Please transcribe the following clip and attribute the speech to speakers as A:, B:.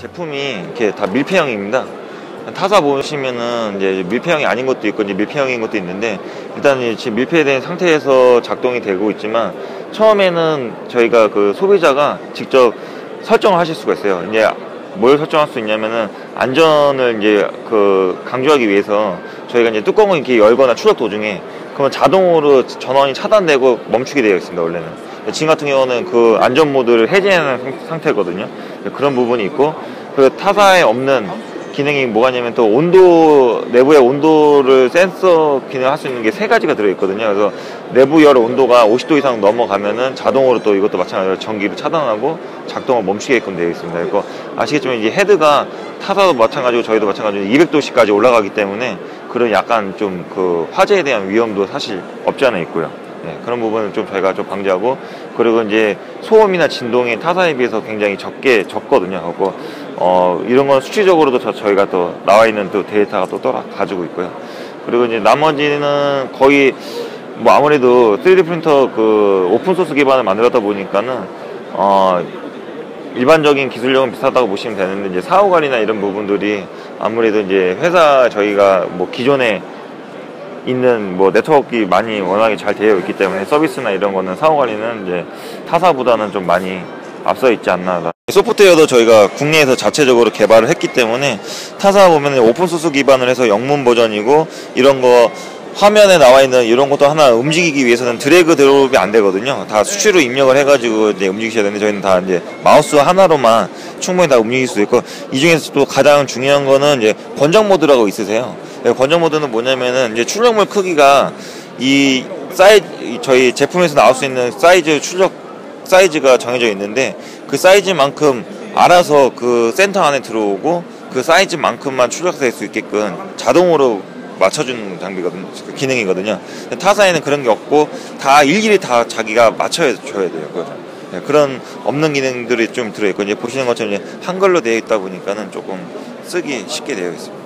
A: 제품이 이렇게 다 밀폐형입니다. 타사 보시면은 이제 밀폐형이 아닌 것도 있고 이제 밀폐형인 것도 있는데 일단 이 지금 밀폐된 상태에서 작동이 되고 있지만 처음에는 저희가 그 소비자가 직접 설정을 하실 수가 있어요. 이제 뭘 설정할 수 있냐면은 안전을 이제 그 강조하기 위해서 저희가 이제 뚜껑을 이렇게 열거나 추적 도중에 그러면 자동으로 전원이 차단되고 멈추게 되어 있습니다 원래는. 지금 같은 경우는 그 안전 모드를 해제하는 상태거든요. 그런 부분이 있고 그 타사에 없는 기능이 뭐가 있냐면 또 온도 내부의 온도를 센서 기능을 할수 있는 게 세 가지가 들어있거든요. 그래서 내부 열 온도가 50도 이상 넘어가면은 자동으로 또 이것도 마찬가지로 전기를 차단하고 작동을 멈추게끔 되어 있습니다. 그리고 아시겠지만 이제 헤드가 타사도 마찬가지고 저희도 마찬가지로 200도씨까지 올라가기 때문에 그런 약간 좀 그 화재에 대한 위험도 사실 없지 않아 있고요 네, 그런 부분은 좀 저희가 좀 방지하고 그리고 이제 소음이나 진동이 타사에 비해서 굉장히 적게 적거든요. 그리고 어, 이런 건 수치적으로도 저, 저희가 또 나와 있는 또 데이터가 또 떠라 가지고 있고요. 그리고 이제 나머지는 거의 뭐 아무래도 3D 프린터 그 오픈 소스 기반을 만들었다 보니까는 어 일반적인 기술력은 비슷하다고 보시면 되는데 이제 사후 관리나 이런 부분들이 아무래도 이제 회사 저희가 뭐 기존에 있는 뭐 네트워크가 많이 워낙에 잘 되어 있기 때문에 서비스나 이런 거는 사후 관리는 이제 타사보다는 좀 많이 앞서 있지 않나. 소프트웨어도 저희가 국내에서 자체적으로 개발을 했기 때문에 타사 보면 오픈소스 기반을 해서 영문 버전이고 이런 거 화면에 나와 있는 이런 것도 하나 움직이기 위해서는 드래그 드롭이 안 되거든요. 다 수치로 입력을 해가지고 이제 움직이셔야 되는데 저희는 다 이제 마우스 하나로만 충분히 다 움직일 수 있고 이 중에서 또 가장 중요한 거는 이제 권장 모드라고 있으세요. 네, 권장 모드는 뭐냐면은 이제 출력물 크기가 이 사이즈 저희 제품에서 나올 수 있는 사이즈 출력 사이즈가 정해져 있는데 그 사이즈만큼 알아서 그 센터 안에 들어오고 그 사이즈만큼만 출력될 수 있게끔 자동으로 맞춰주는 장비거든요. 그 기능이거든요. 타사에는 그런 게 없고 다 일일이 다 자기가 맞춰야 줘야 돼요. 그거를. 네, 그런 없는 기능들이 좀 들어있고 이제 보시는 것처럼 이제 한글로 되어 있다 보니까는 조금 쓰기 쉽게 되어 있습니다.